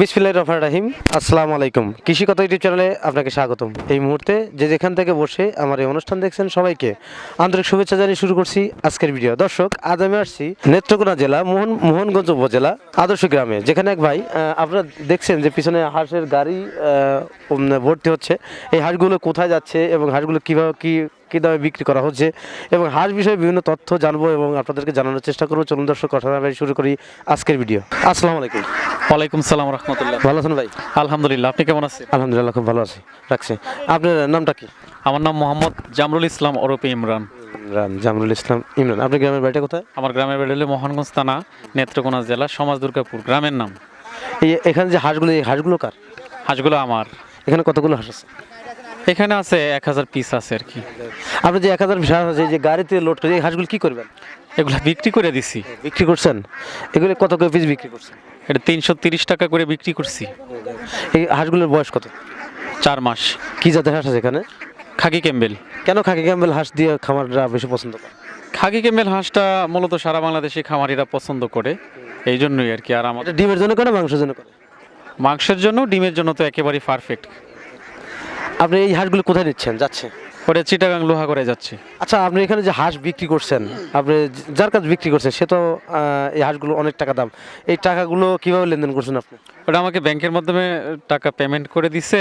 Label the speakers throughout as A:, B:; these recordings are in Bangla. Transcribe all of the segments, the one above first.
A: বিসমিল্লাহ রহমান রাহিম। আসসালামু আলাইকুম। কৃষি কথা ইউটিউব চ্যানেলে আপনাকে স্বাগতম। এই মুহূর্তে যে যেখান থেকে বসে আমার এই অনুষ্ঠান দেখছেন সবাইকে আন্তরিক শুভেচ্ছা জানিয়ে শুরু করছি আজকের ভিডিও। দর্শক, আজ আমি আসছি নেত্রকোনা জেলা, মোহন মোহনগঞ্জ উপজেলা, আদর্শ গ্রামে। যেখানে এক ভাই আপনারা দেখছেন যে পিছনে হাঁসের গাড়ি ভর্তি হচ্ছে। এই হাঁসগুলো কোথায় যাচ্ছে এবং হাঁসগুলো কীভাবে কী কী দামে বিক্রি করা হচ্ছে এবং হাঁস বিষয়ে বিভিন্ন তথ্য জানব এবং আপনাদেরকে জানানোর চেষ্টা করব। চলুন দর্শক কথা শুরু করি আজকের ভিডিও। আসসালামু আলাইকুম।
B: ওয়ালাইকুম সালাম রহমতুল্লাহ।
A: ভালো আছেন ভাই?
B: আলহামদুলিল্লাহ আপনি কেমন আছেন?
A: আলহামদুলিল্লাহ খুব ভালো আছি। রাখছি। আপনার নামটা কি?
B: আমার নাম মোহাম্মদ জামরুল ইসলাম ওরফে ইমরান।
A: ইমরান জামরুল ইসলাম ইমরান। আপনার গ্রামের বাড়িটা কোথায়?
B: আমার গ্রামের বাড়ি হলো মোহনগঞ্জ থানা নেত্রকোনা জেলা সমাজ দুর্গাপুর গ্রামের নাম।
A: এই এখানে যে হাঁসগুলো এই হাঁসগুলো কার?
B: হাঁসগুলো আমার।
A: এখানে কতগুলো হাঁস আছে?
B: এখানে আছে এক হাজার পিস আছে আর কি।
A: আপনি যে এক হাজার হাঁস আছে এই যে গাড়িতে লোড করে এই হাঁসগুলো কি করবেন?
B: এগুলো বিক্রি করে দিছি।
A: বিক্রি করছেন? এগুলো কত করে পিস বিক্রি করছেন?
B: এটা তিনশো তিরিশ টাকা করে বিক্রি করছি।
A: এই হাঁসগুলোর বয়স কত?
B: চার মাস।
A: কি জাতের হাঁস আছে এখানে?
B: Khaki Campbell.
A: কেন খাকি ক্যাম্বেল হাঁস দিয়ে খামাররা বেশি পছন্দ করে?
B: খাকি ক্যাম্বেল হাঁসটা মূলত সারা বাংলাদেশে খামারিরা পছন্দ করে। এই জন্যই আর কি আর আমাদের
A: ডিমের জন্য করে মাংসের জন্য করে?
B: মাংসের জন্য ডিমের জন্য তো একেবারেই পারফেক্ট
A: আপনি এই হাঁসগুলো কোথায় নিচ্ছেন? যাচ্ছে।
B: ওটা চিটাগাং লোহা করে যাচ্ছে।
A: আচ্ছা আপনি এখানে যে হাঁস বিক্রি করছেন আপনি যার কাছে বিক্রি করছেন সে তো এই হাঁসগুলো অনেক টাকা দাম। এই টাকাগুলো কীভাবে লেনদেন করছেন আপনি?
B: ওটা আমাকে ব্যাংকের মাধ্যমে টাকা পেমেন্ট করে দিছে।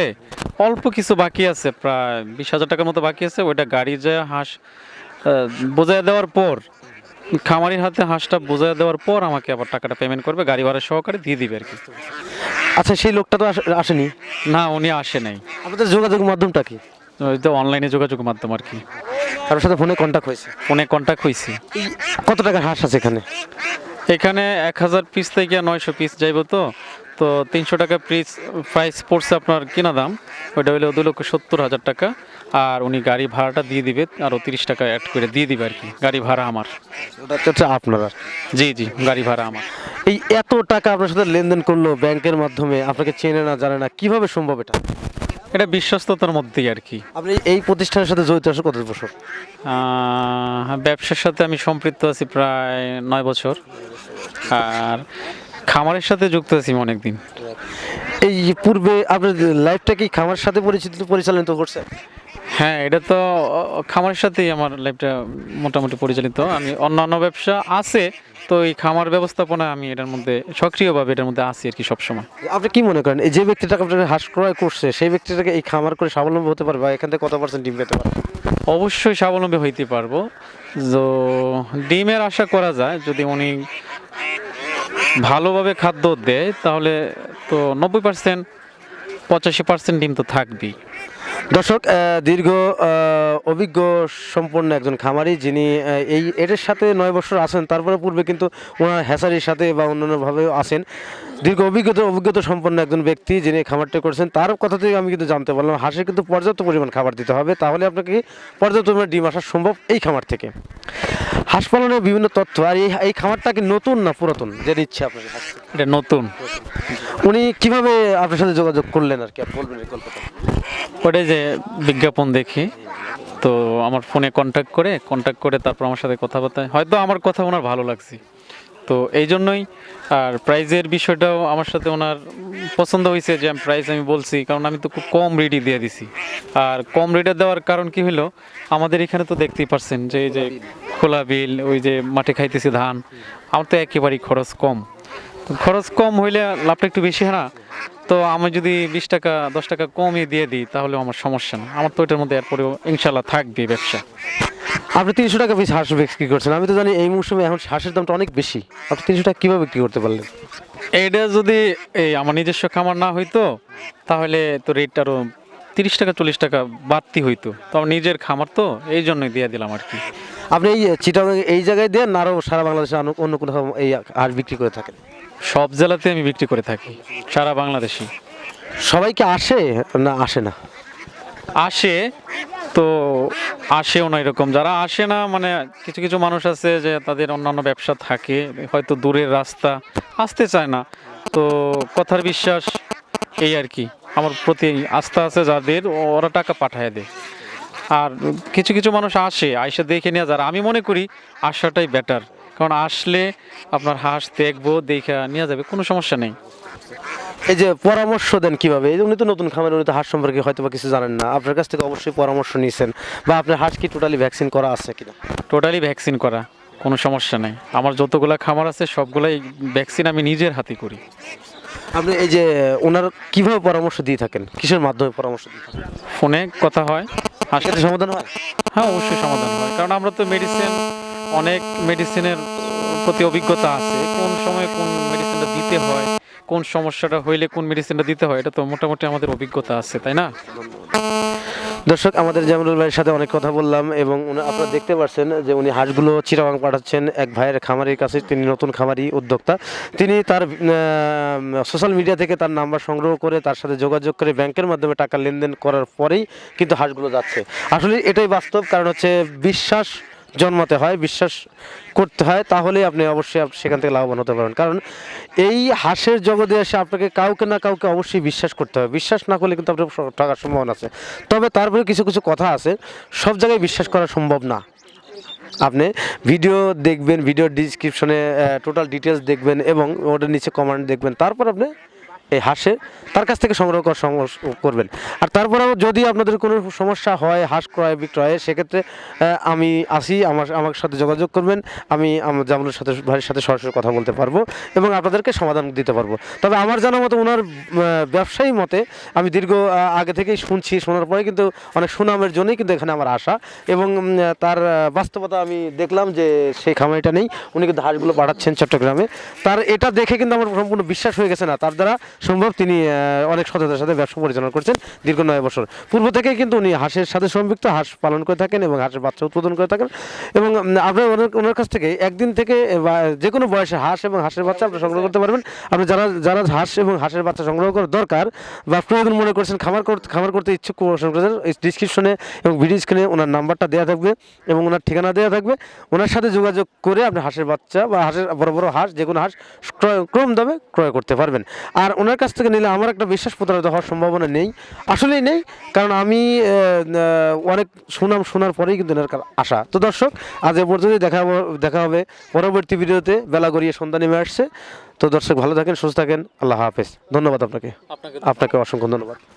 B: অল্প কিছু বাকি আছে প্রায় বিশ হাজার টাকার মতো বাকি আছে। ওইটা গাড়ি যে হাঁস বোঝায় দেওয়ার পর খামারির হাতে হাঁসটা বোঝায় দেওয়ার পর আমাকে আবার টাকাটা পেমেন্ট করবে গাড়ি ভাড়া সহকারে দিয়ে দিবে আর কি।
A: আচ্ছা সেই লোকটা তো আস- আসেনি?
B: না উনি আসে নাই।
A: আপনাদের যোগাযোগ মাধ্যমটা কি?
B: ওই তো অনলাইনে যোগাযোগ মাধ্যম আর কি।
A: কারোর সাথে ফোনে কন্ট্যাক্ট হয়েছে?
B: ফোনে কন্ট্যাক্ট হয়েছে
A: কত টাকা হাঁস আছে এখানে?
B: এখানে এক হাজার পিস থেকে নয়শো পিস যাইব তো। তো তিনশো টাকা পিস প্রাইস পড়ছে আপনার কেনা দাম? ওইটা হলো দু লক্ষ সত্তর হাজার টাকা। আর উনি গাড়ি ভাড়াটা দিয়ে দিবে আরও তিরিশ টাকা অ্যাড করে দিয়ে দিবে আর কি গাড়ি ভাড়া আমার।
A: ওটা হচ্ছে আপনারা
B: জি জি গাড়ি ভাড়া আমার।
A: এই এত টাকা আপনার সাথে লেনদেন করল ব্যাংকের মাধ্যমে আপনাকে চেনে না জানে না কীভাবে সম্ভব এটা?
B: এটা বিশ্বস্ততার মধ্যেই আর কি।
A: আপনি এই প্রতিষ্ঠানের সাথে জড়িত আছে কত বছর?
B: ব্যবসার সাথে আমি সম্পৃক্ত আছি প্রায় নয় বছর। আর খামারের সাথে যুক্ত আছি অনেক দিন
A: এই পূর্বে আপনার লাইফটা কি খামারের সাথে পরিচিত পরিচালিত করছে?
B: হ্যাঁ এটা তো খামারের সাথেই আমার লাইফটা মোটামুটি পরিচালিত। আমি অন্যান্য ব্যবসা আছে তো এই খামার ব্যবস্থাপনা আমি এটার মধ্যে সক্রিয়ভাবে এটার মধ্যে আছি আর কি সবসময়।
A: আপনি কি মনে করেন এই যে ব্যক্তিটাকে আপনাকে হাঁস ক্রয় করছে সেই ব্যক্তিটাকে এই খামার করে স্বাবলম্বী হতে পারবে বা এখান থেকে কত পার্সেন্ট ডিম পেতে পারবে?
B: অবশ্যই স্বাবলম্বী হইতে পারব। তো ডিমের আশা করা যায় যদি উনি ভালোভাবে খাদ্য দেয়, তাহলে তো নব্বই পার্সেন্ট পঁচাশি পার্সেন্ট ডিম তো থাকবেই।
A: দর্শক দীর্ঘ অভিজ্ঞ সম্পন্ন একজন খামারি, যিনি এই এটার সাথে নয় বছর আছেন, তারপরে পূর্বে কিন্তু ওনার হ্যাসারির সাথে বা অন্যান্যভাবেও আছেন। দীর্ঘ অভিজ্ঞতা অভিজ্ঞতা সম্পন্ন একজন ব্যক্তি যিনি এই খামারটা করছেন তার কথা থেকে আমি কিন্তু জানতে পারলাম হাঁসে কিন্তু পর্যাপ্ত পরিমাণ খাবার দিতে হবে। তাহলে আপনাকে পর্যাপ্ত পরিমাণ ডিম আসা সম্ভব এই খামার থেকে। হাঁস পালনের বিভিন্ন তথ্য আর এই এই খামারটা কি নতুন না পুরাতন? যে ইচ্ছে আপনার
B: এটা নতুন।
A: উনি কীভাবে আপনার সাথে যোগাযোগ করলেন আর কি? বলবেন এই গল্পটা।
B: ওটাই যে বিজ্ঞাপন দেখি তো আমার ফোনে কন্ট্যাক্ট করে কন্ট্যাক্ট করে তারপর আমার সাথে কথাবার্তা হয়তো আমার কথা ওনার ভালো লাগছে। তো এই জন্যই আর প্রাইজের বিষয়টাও আমার সাথে ওনার পছন্দ হয়েছে যে আমি প্রাইস আমি বলছি, কারণ আমি তো খুব কম রেটই দিয়ে দিছি। আর কম রেটে দেওয়ার কারণ কি হলো, আমাদের এখানে তো দেখতেই পারছেন যে এই যে খোলা বিল, ওই যে মাঠে খাইতেছি ধান, আমার তো একেবারেই খরচ কম। খরচ কম হইলে লাভটা একটু বেশি, হয় না? তো আমি যদি বিশ টাকা, দশ টাকা কমই দিয়ে দিই তাহলে আমার সমস্যা না। আমার তো এটার মধ্যে এরপরেও ইনশাল্লাহ থাকবে ব্যবসা।
A: আপনি তিনশো টাকা পিস হাঁস বিক্রি করছেন আমি তো জানি এই মৌসুমে এখন হাঁসের দামটা অনেক বেশি। আপনি তিনশো টাকা কীভাবে বিক্রি করতে পারলেন?
B: এইটা যদি এই আমার নিজস্ব খামার না হইতো তাহলে তো রেট আরও তিরিশ টাকা চল্লিশ টাকা বাড়তি হইতো। তো আমার নিজের খামার তো এই জন্যই দিয়ে দিলাম আর কি।
A: আপনি এই চিটাগাং এই জায়গায় দেন না আরও সারা বাংলাদেশে অন্য- কোথাও এই হাঁস বিক্রি করে থাকেন?
B: সব জেলাতে আমি বিক্রি করে থাকি সারা বাংলাদেশে।
A: সবাই কি আসে না আসে না?
B: আসে তো আসেও না এরকম। যারা আসে না মানে কিছু কিছু মানুষ আছে যে তাদের অন্যান্য ব্যবসা থাকে, হয়তো দূরের রাস্তা, আসতে চায় না। তো কথার বিশ্বাস এই আর কি। আমার প্রতি আস্থা আছে যাদের, ওরা টাকা পাঠায় দেয়। আর কিছু কিছু মানুষ আসে, আইসা দেখে নিয়ে যারা। আমি মনে করি আসাটাই বেটার কারণ আসলে আপনার হাঁস দেখব, দেখে নিয়ে যাবে, কোনো সমস্যা নেই।
A: এই যে পরামর্শ দেন কীভাবে? এই যে উনি তো নতুন খামার উনি তো হাঁস সম্পর্কে হয়তো বা কিছু জানেন না। আপনার কাছ থেকে অবশ্যই পরামর্শ নিয়েছেন বা আপনার হাঁস কি টোটালি ভ্যাকসিন করা আছে কিনা?
B: টোটালি ভ্যাকসিন করা কোনো সমস্যা নেই। আমার যতগুলা খামার আছে সবগুলাই ভ্যাকসিন আমি নিজের হাতে করি।
A: আপনি এই যে ওনার কীভাবে পরামর্শ দিয়ে থাকেন? কিসের মাধ্যমে পরামর্শ দিয়ে থাকেন?
B: ফোনে কথা হয় হাসি
A: সেক্ষেত্রে সমাধান হয়?
B: হ্যাঁ অবশ্যই সমাধান হয়। কারণ আমরা তো মেডিসিন অনেক মেডিসিনের প্রতি অভিজ্ঞতা আছে। কোন সময় কোন মেডিসিনটা দিতে হয় কোন সমস্যাটা হইলে কোন মেডিসিনটা দিতে হয়, এটা তো মোটামুটি আমাদের অভিজ্ঞতা আছে, তাই না?
A: দর্শক, আমাদের জামিনুল ভাইয়ের সাথে অনেক কথা বললাম এবং আপনারা দেখতে পাচ্ছেন যে উনি হাঁসগুলো চিরাবাং পাঠাচ্ছেন এক ভাইয়ের খামারের কাছে, তিনি নতুন খামারি উদ্যোক্তা। তিনি তার সোশ্যাল মিডিয়া থেকে তার নাম্বার সংগ্রহ করে তার সাথে যোগাযোগ করে ব্যাংকের মাধ্যমে টাকা লেনদেন করার পরেই কিন্তু হাঁসগুলো যাচ্ছে। আসলে এটাই বাস্তব, কারণ হচ্ছে বিশ্বাস জন্মাতে হয়, বিশ্বাস করতে হয়, তাহলেই আপনি অবশ্যই সেখান থেকে লাভবান হতে পারবেন। কারণ এই হাঁসের জগতে এসে আপনাকে কাউকে না কাউকে অবশ্যই বিশ্বাস করতে হবে। বিশ্বাস না করলে কিন্তু আপনার টাকার সম্ভাবনা আছে। তবে তারপরে কিছু কিছু কথা আছে। সব জায়গায় বিশ্বাস করা সম্ভব না। আপনি ভিডিও দেখবেন, ভিডিও ডিসক্রিপশনে টোটাল ডিটেলস দেখবেন এবং ওটার নিচে কমেন্ট দেখবেন। তারপর আপনি এই হাঁসে, তার কাছ থেকে সংগ্রহ সমস- করবেন। আর তারপরেও যদি আপনাদের কোনো সমস্যা হয়, হাঁস ক্রয়, বিক্রয়ে, সেক্ষেত্রে আমি আসি, আমার আমার সাথে যোগাযোগ করবেন। আমি জামুনের সাথে, ভাইয়ের সাথে সরাসরি কথা বলতে পারব এবং আপনাদেরকে সমাধান দিতে পারব। তবে আমার জানা মতো ওনার ব্যবসায়ী মতে আমি দীর্ঘ আগে থেকেই শুনছি, শোনার পরে কিন্তু অনেক সুনামের জন্যই কিন্তু এখানে আমার আশা এবং তার বাস্তবতা আমি দেখলাম যে সেই খামারিটা নেই। উনি কিন্তু হাঁসগুলো পাঠাচ্ছেন চট্টগ্রামে। তার এটা দেখে কিন্তু আমার সম্পূর্ণ বিশ্বাস হয়ে গেছে না। তার দ্বারা সম্ভব তিনি অনেক সততার সাথে ব্যবসা পরিচালনা করছেন দীর্ঘ নয় বছর। পূর্ব থেকে কিন্তু উনি হাঁসের সাথে সম্পৃক্ত, হাঁস পালন করে থাকেন এবং হাঁসের বাচ্চা উৎপাদন করে থাকেন। এবং আপনার ওনার কাছ থেকে একদিন থেকে যে কোনো বয়সে হাঁস এবং হাঁসের বাচ্চা আপনি সংগ্রহ করতে পারবেন। আপনি যারা যারা হাঁস এবং হাঁসের বাচ্চা সংগ্রহ করার দরকার বা প্রয়োজন মনে করছেন, খামার খামার করতে ইচ্ছুক ডিসক্রিপশনে এবং ভিডিও স্ক্রিনে ওনার নাম্বারটা দেওয়া থাকবে এবং ওনার ঠিকানা দেওয়া থাকবে। ওনার সাথে যোগাযোগ করে আপনি হাঁসের বাচ্চা বা হাঁসের বড় বড় হাঁস, যে কোনো হাঁস ক্রয় কম দামে ক্রয় করতে পারবেন। আর ওনার কাছ থেকে নিলে আমার একটা বিশ্বাস প্রতারিত হওয়ার সম্ভাবনা নেই। আসলেই নেই কারণ আমি অনেক সুনাম শোনার পরেই কিন্তু এনার আশা তো দর্শক আজ এ পর্যন্তই দেখা হব- দেখা হবে পরবর্তী ভিডিওতে। বেলা গড়িয়ে সন্ধ্যা নেমে আসছে। তো দর্শক ভালো থাকেন সুস্থ থাকেন। আল্লাহ হাফেজ। ধন্যবাদ
B: আপনাকে
A: আপনাকে অসংখ্য ধন্যবাদ।